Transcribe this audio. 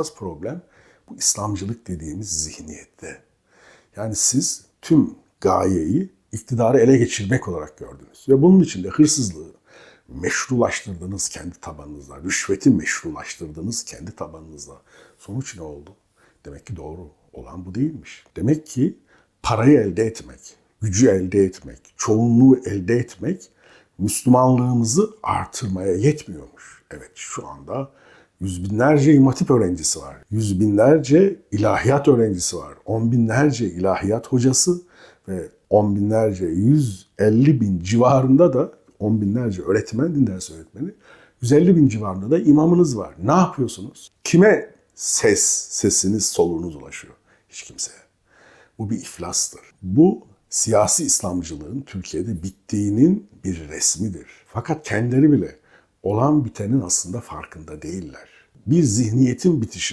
Esas problem bu İslamcılık dediğimiz zihniyette. Yani siz tüm gayeyi iktidarı ele geçirmek olarak gördünüz. Ve bunun için de hırsızlığı meşrulaştırdınız kendi tabanınızda. Rüşveti meşrulaştırdınız kendi tabanınızda. Sonuç ne oldu? Demek ki doğru olan bu değilmiş. Demek ki parayı elde etmek, gücü elde etmek, çoğunluğu elde etmek Müslümanlığımızı artırmaya yetmiyormuş. Evet şu anda yüz binlerce imam hatip öğrencisi var. Yüz binlerce ilahiyat öğrencisi var. On binlerce ilahiyat hocası ve on binlerce, 150 bin civarında da on binlerce öğretmen, din dersi öğretmeni, 150 bin civarında da imamınız var. Ne yapıyorsunuz? Kime ses, sesiniz, soluğunuz ulaşıyor? Hiç kimseye. Bu bir iflastır. Bu siyasi İslamcılığın Türkiye'de bittiğinin bir resmidir. Fakat kendileri bile olan bitenin aslında farkında değiller. Bir zihniyetin bitişi